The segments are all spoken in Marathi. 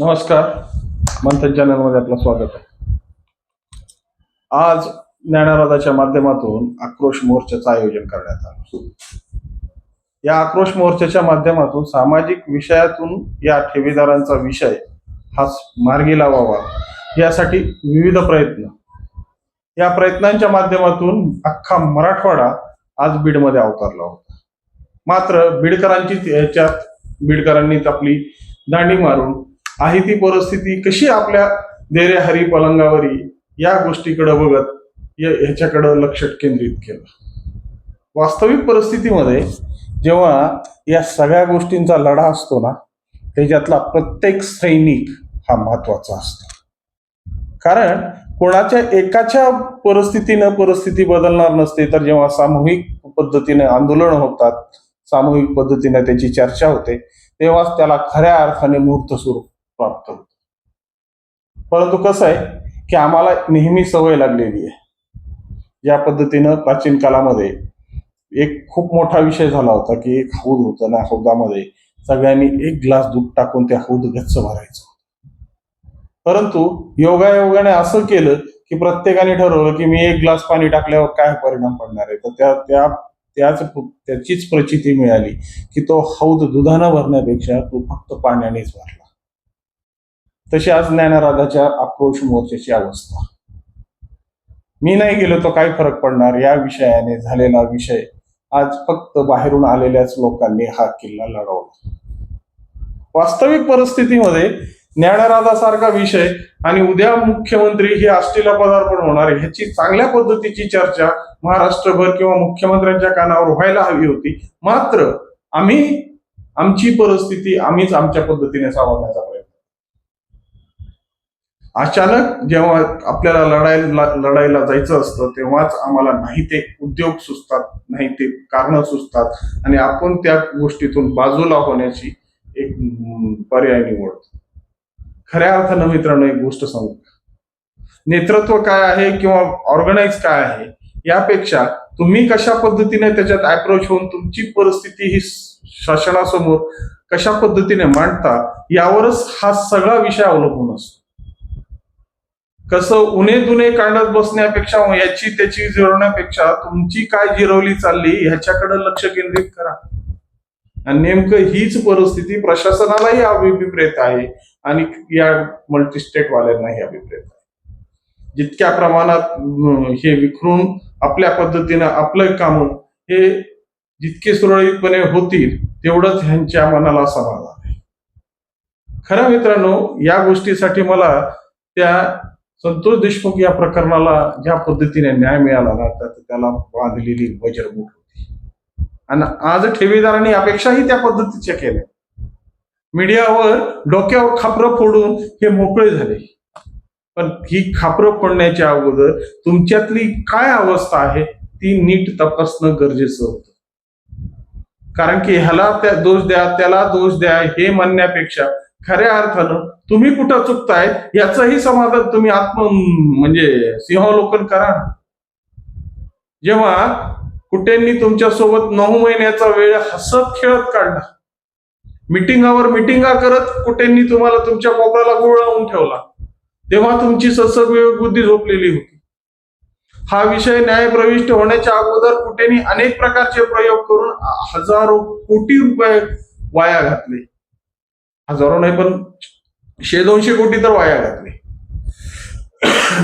नमस्कार. मंथन चॅनलमध्ये आपलं स्वागत आहे. आज ज्ञानराधाच्या माध्यमातून आक्रोश मोर्चाचं आयोजन करण्यात आलं. या आक्रोश मोर्चाच्या माध्यमातून सामाजिक विषयातून या ठेवीदारांचा विषय हा मार्गी लावावा यासाठी विविध प्रयत्न. या प्रयत्नांच्या माध्यमातून अख्खा मराठवाडा आज बीडमध्ये अवतरला होता. मात्र बीडकरांची याच्यात बीडकरांनीच आपली दांडी मारून आहे ती परिस्थिती कशी आपल्या देरे हरी पलंगावरी या गोष्टीकडे बघत याच्याकडं ह्याच्याकडं लक्ष केंद्रित केलं? वास्तविक परिस्थितीमध्ये जेव्हा या सगळ्या गोष्टींचा लढा असतो ना त्याच्यातला प्रत्येक सैनिक हा महत्त्वाचा असतो. कारण कोणाच्या एकाच्या परिस्थितीनं परिस्थिती बदलणार नसते तर जेव्हा सामूहिक पद्धतीने आंदोलन होतात सामूहिक पद्धतीने त्याची चर्चा होते तेव्हाच त्याला खऱ्या अर्थाने मूर्त स्वरूप प्राप्त होतं. परंतु कसं आहे की आम्हाला नेहमी सवय लागलेली आहे. या पद्धतीनं प्राचीन काळामध्ये एक खूप मोठा विषय झाला होता की एक हौद होतं ना हौदामध्ये सगळ्यांनी एक ग्लास दूध टाकून ते हौद गच्च भरायचं परंतु योगायोगाने असं केलं की प्रत्येकाने ठरवलं की मी एक ग्लास पाणी टाकल्यावर काय परिणाम पडणार आहे. तर त्या त्या त्याच त्याचीच प्रचिती मिळाली की तो हौद दुधानं भरण्यापेक्षा तो फक्त पाण्यानेच भरला. तशी आज ज्ञानराधाच्या आक्रोश मोर्चाची अवस्था. मी नाही गेलो तर काय फरक पडणार? या विषयाने झालेला विषय आज फक्त बाहेरून आलेल्याच लोकांनी हा किल्ला लढवला. वास्तविक परिस्थितीमध्ये ज्ञानराधासारखा विषय आणि उद्या मुख्यमंत्री हे आष्टीला पदार्पण होणार ह्याची चांगल्या पद्धतीची चर्चा महाराष्ट्रभर किंवा मुख्यमंत्र्यांच्या कानावर व्हायला हवी होती. मात्र आम्ही आमची परिस्थिती आम्हीच आमच्या पद्धतीने सावरण्याचा प्रयत्न अचानक जेव्हा आपल्याला लढायला लढायला जायचं असतं तेव्हाच आम्हाला नाही ते उद्योग सुचतात नाही ते कारण सुचतात. आणि आपण त्या गोष्टीतून बाजूला होण्याची एक पर्याय निवडतो. खऱ्या अर्थानं मित्रांनो एक गोष्ट सांगू नेतृत्व काय आहे किंवा ऑर्गनाईज काय आहे यापेक्षा तुम्ही कशा पद्धतीने त्याच्यात अप्रोच होऊन तुमची परिस्थिती ही शासनासमोर कशा पद्धतीने मांडता यावरच हा सगळा विषय अवलंबून असतो. कसं उणे दुने काढत बसण्यापेक्षा याची त्याची जिरवण्यापेक्षा तुमची काय जिरवली चालली ह्याच्याकडे लक्ष केंद्रित करा. आणि नेमकं हीच परिस्थिती प्रशासनालाही अभिप्रेत आहे आणि या मल्टीस्टेट वाल्यांनाही अभिप्रेत आहे. जितक्या प्रमाणात हे विखरून आपल्या पद्धतीनं आपलं काम हे जितके सुरळीतपणे होतील तेवढंच ह्यांच्या मनाला समाधान आहे. खरं मित्रांनो या गोष्टीसाठी मला त्या संतोष देशमुख या प्रकरणाला ज्या पद्धतीने न्याय मिळाला ना त्याला बांधलेली वज्रबूट होती. आणि आज ठेवीदारांनी अपेक्षाही त्या पद्धतीच्या केल्या मीडियावर डोक्यावर खापरं फोडून हे मोकळे झाले. पण ही खापरं फोडण्याच्या अगोदर तुमच्यातली काय अवस्था आहे ती नीट तपासणं गरजेचं होतं. कारण की ह्याला त्या दोष द्या त्याला दोष द्या हे म्हणण्यापेक्षा खऱ्या अर्थानं तुम्ही कुठं चुकताय याचंही समाधान तुम्ही आत्म म्हणजे सिंहावलोकन करा. जेव्हा कुठेंनी तुमच्यासोबत नऊ महिन्याचा वेळ हसत खेळत काढला. मिटिंगावर मिटिंगा करत कुठेंनी तुम्हाला तुमच्या कोपऱ्याला गोळ लावून ठेवला. तेव्हा तुमची सत्सविवेक बुद्धी झोपलेली होती. हा विषय न्याय प्रविष्ट होण्याच्या अगोदर कुठेनी अनेक प्रकारचे प्रयोग करून हजारो कोटी रुपये वाया घातले. हजारो नाही पण शे दोनशे कोटी तर वाया घातले.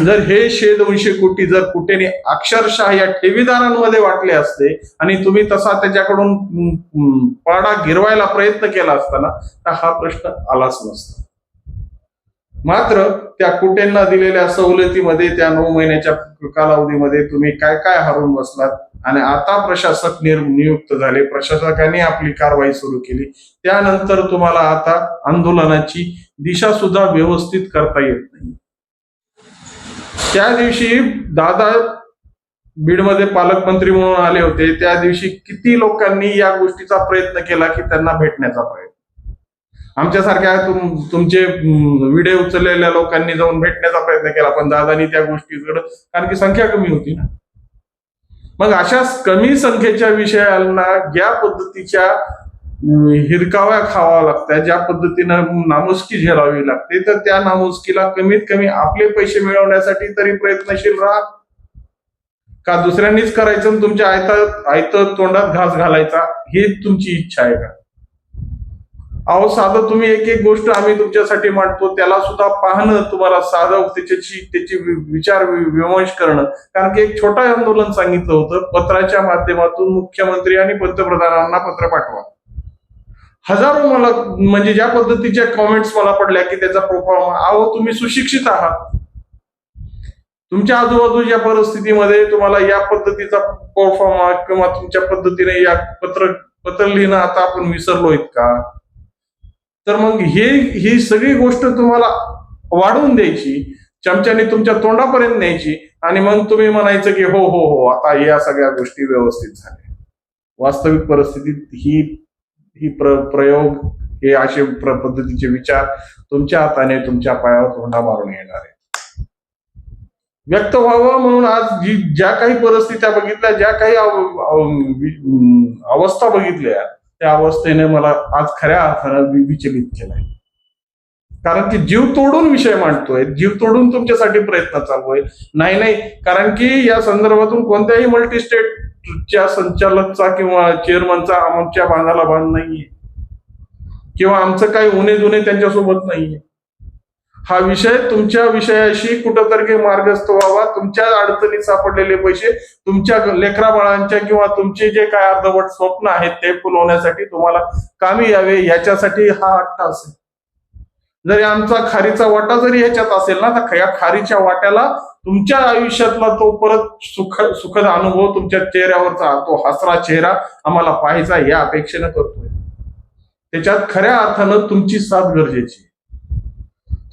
जर हे शे दोनशे कोटी जर कुठेने अक्षरशः या ठेवीदारांमध्ये वाटले असते आणि तुम्ही तसा त्याच्याकडून पाडा गिरवायला प्रयत्न केला असताना तर हा प्रश्न आलाच नसता. मात्र त्या कुटेंना दिलेल्या सवलतीमध्ये त्या नऊ महिन्याच्या कालावधीमध्ये तुम्ही काय काय हरून बसलात? आणि आता प्रशासक नियुक्त झाले. प्रशासकाने आपली कारवाई सुरू केली. त्यानंतर तुम्हाला आता आंदोलनाची दिशा सुद्धा व्यवस्थित करता येत नाही. त्या दिवशी दादा बीडमध्ये पालकमंत्री म्हणून आले होते. त्या दिवशी किती लोकांनी या गोष्टीचा प्रयत्न केला की त्यांना भेटण्याचा प्रयत्न. आमच्यासारख्या तुम तुमचे व्हिडिओ उचललेल्या लोकांनी जाऊन भेटण्याचा प्रयत्न केला पण दादानी त्या गोष्टीकडे कारण की संख्या कमी होती ना. मग अशा कमी संख्येच्या विषयांना ज्या पद्धतीच्या हिरकाव्या खावा लागतात ज्या पद्धतीनं नामुष्की झेलावी लागते तर त्या नामुष्कीला कमीत कमी आपले पैसे मिळवण्यासाठी तरी प्रयत्नशील राहा. का दुसऱ्यांनीच करायचं आणि तुमच्या आयत आयत तोंडात घास घालायचा? ही तुमची इच्छा आहे का? अहो साधं तुम्ही एक एक गोष्ट आम्ही तुमच्यासाठी मांडतो त्याला सुद्धा पाहणं तुम्हाला साधं त्याच्याची त्याची विचार विमर्श करणं. कारण की एक छोटा आंदोलन सांगितलं होतं पत्राच्या माध्यमातून मुख्यमंत्री आणि पंतप्रधानांना पत्र पाठवा. हजारो मला म्हणजे ज्या पद्धतीच्या कॉमेंट्स मला पडल्या की त्याचा प्रोफॉर्म अहो तुम्ही सुशिक्षित आहात. तुमच्या आजूबाजूच्या परिस्थितीमध्ये तुम्हाला या पद्धतीचा परफॉर्म किंवा तुमच्या पद्धतीने या पत्र पत्र लिहिणं आता आपण विसरलो का? तर मग हे ही सगळी गोष्ट तुम्हाला वाढवून द्यायची चमच्याने तुमच्या तोंडापर्यंत न्यायची आणि मग तुम्ही म्हणायचं की हो हो हो आता या सगळ्या गोष्टी व्यवस्थित झाल्या. वास्तविक परिस्थितीत ही ही प्र प्रयोग हे असे पद्धतीचे विचार तुमच्या हाताने तुमच्या पायावर तोंडा मारून येणार आहे व्यक्त व्हावं म्हणून आज जी ज्या काही परिस्थित्या बघितल्या ज्या काही अवस्था बघितल्या त्या अवस्थेने मला आज खऱ्या अर्थानं विचलित केलंय. कारण की जीव तोडून विषय मांडतोय. जीव तोडून तुमच्यासाठी प्रयत्न चालू आहे. नाही नाही. कारण की या संदर्भातून कोणत्याही मल्टी स्टेटच्या संचालकचा किंवा चेअरमनचा आमच्या बांधाला बांध नाहीये. किंवा आमचं काही उणे जुने त्यांच्यासोबत नाहीये. हा विषय तुमच्या विषयाशी कुठंतरी मार्गस्थ व्हावा. तुमच्या अडचणीत सापडलेले पैसे तुमच्या लेकरा बाळांच्या किंवा तुमचे जे काय अर्धवट स्वप्न आहेत ते फुलवण्यासाठी तुम्हाला कामी यावे याच्यासाठी हा अट्टा असेल. जरी आमचा खारीचा वाटा जरी ह्याच्यात असेल ना तर या खारीच्या वाट्याला तुमच्या आयुष्यातला तो परत सुख सुखद अनुभव तुमच्या चेहऱ्यावरचा तो हसरा चेहरा आम्हाला पाहायचा या अपेक्षेनं करतोय. त्याच्यात खऱ्या अर्थानं तुमची साथ गरजेची आहे.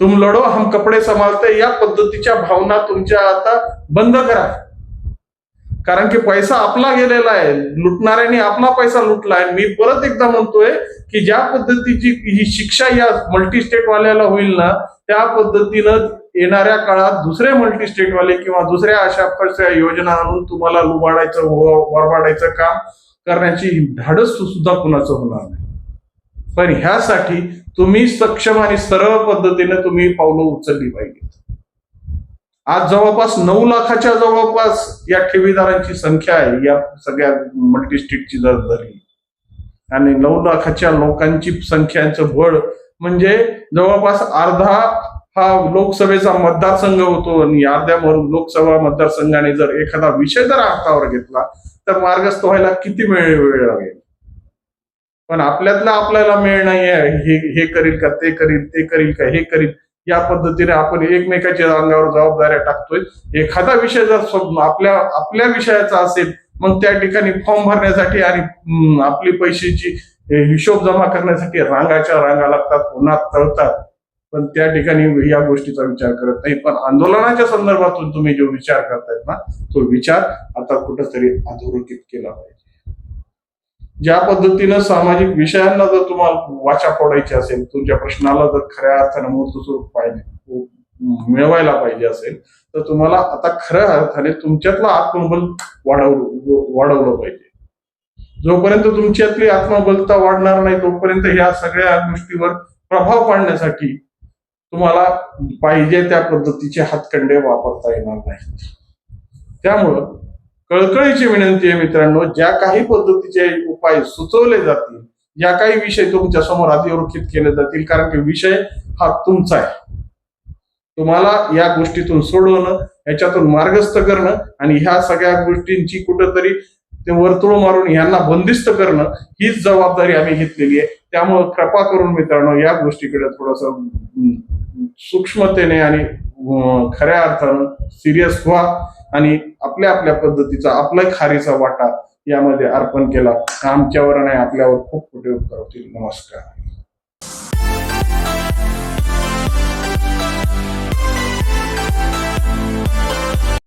तुम लढो हम कपडे संभालते या पद्धतीच्या भावना तुमच्या आता बंद करा. कारण की पैसा आपला गेलेला आहे. लुटणाऱ्यांनी आपला पैसा लुटला आहे. मी परत एकदा म्हणतोय की ज्या पद्धतीची ही शिक्षा या मल्टी स्टेटवाल्याला होईल ना त्या पद्धतीनं येणाऱ्या काळात दुसरे मल्टी स्टेटवाले किंवा दुसऱ्या अशा प्रकारच्या योजना आणून तुम्हाला लुबाडायचं व- वरबाडायचं काम करण्याची धाडस सुद्धा कुणाचं होणार नाही. पण ह्यासाठी तुम्ही सक्षम आणि सरळ पद्धतीने तुम्ही पावलं उचलली पाहिजे आज जवळपास नऊ लाखाच्या जवळपास या ठेवीदारांची संख्या आहे या सगळ्या मल्टीस्टेटची जर धरली. आणि नऊ लाखाच्या लोकांची संख्यांचं बळ म्हणजे जवळपास अर्धा हा लोकसभेचा मतदारसंघ होतो आणि अर्ध्या लोकसभा मतदारसंघाने जर एखादा विषय जर हातावर घेतला तर मार्गस्थ व्हायला किती वेळ वेळ लागेल? पण आपल्यातला आपल्याला मेळ नाही आहे हे हे करील का ते करील ते करील का हे करील. या पद्धतीने आपण एकमेकाच्या अंगावर जबाबदाऱ्या टाकतोय. एखादा विषय जर आपल्या आपल्या विषयाचा असेल मग त्या ठिकाणी फॉर्म भरण्यासाठी आणि आपली पैशाची हिशोब जमा करण्यासाठी रांगाच्या रांगा लागतात उन्हात तळतात. पण त्या ठिकाणी या गोष्टीचा विचार करत नाही. पण आंदोलनाच्या संदर्भातून तुम्ही जो विचार करतायत ना तो विचार आता कुठंतरी अधोरेखित केला पाहिजे. ज्या पद्धतीनं सामाजिक विषयांना जर तुम्हाला वाचा फोडायची असेल तुमच्या प्रश्नाला जर खऱ्या अर्थाने मूर्त स्वरूप पाहिजे मिळवायला पाहिजे असेल तर तुम्हाला आता खऱ्या अर्थाने तुमच्यातलं आत्मबल वाढवलं वाढवलं पाहिजे. जोपर्यंत तुमच्यातली आत्मबलता वाढणार नाही तोपर्यंत ह्या सगळ्या गोष्टीवर प्रभाव पाडण्यासाठी तुम्हाला पाहिजे त्या पद्धतीचे हातखंडे वापरता येणार नाहीत. त्यामुळं कळकळीची विनंती आहे मित्रांनो ज्या काही पद्धतीचे उपाय सुचवले जातील या काही विषय तुमच्यासमोर अधोरेखित केले जातील कारण की विषय हा तुमचा आहे. तुम्हाला या गोष्टीतून सोडवणं याच्यातून मार्गस्थ करणं आणि ह्या सगळ्या गोष्टींची कुठंतरी ते वर्तुळ मारून यांना बंदिस्त करणं हीच जबाबदारी आम्ही घेतलेली आहे. त्यामुळं कृपा करून मित्रांनो या गोष्टीकडे थोडस सूक्ष्मतेने आणि खऱ्या अर्थानं सिरियस व्हा आणि आपल्या आपल्या पद्धतीचा आपला खारीचा वाटा यामध्ये अर्पण केला. आमच्यावर आणि आपल्यावर खूप कुठे उपकार होतील नमस्कार.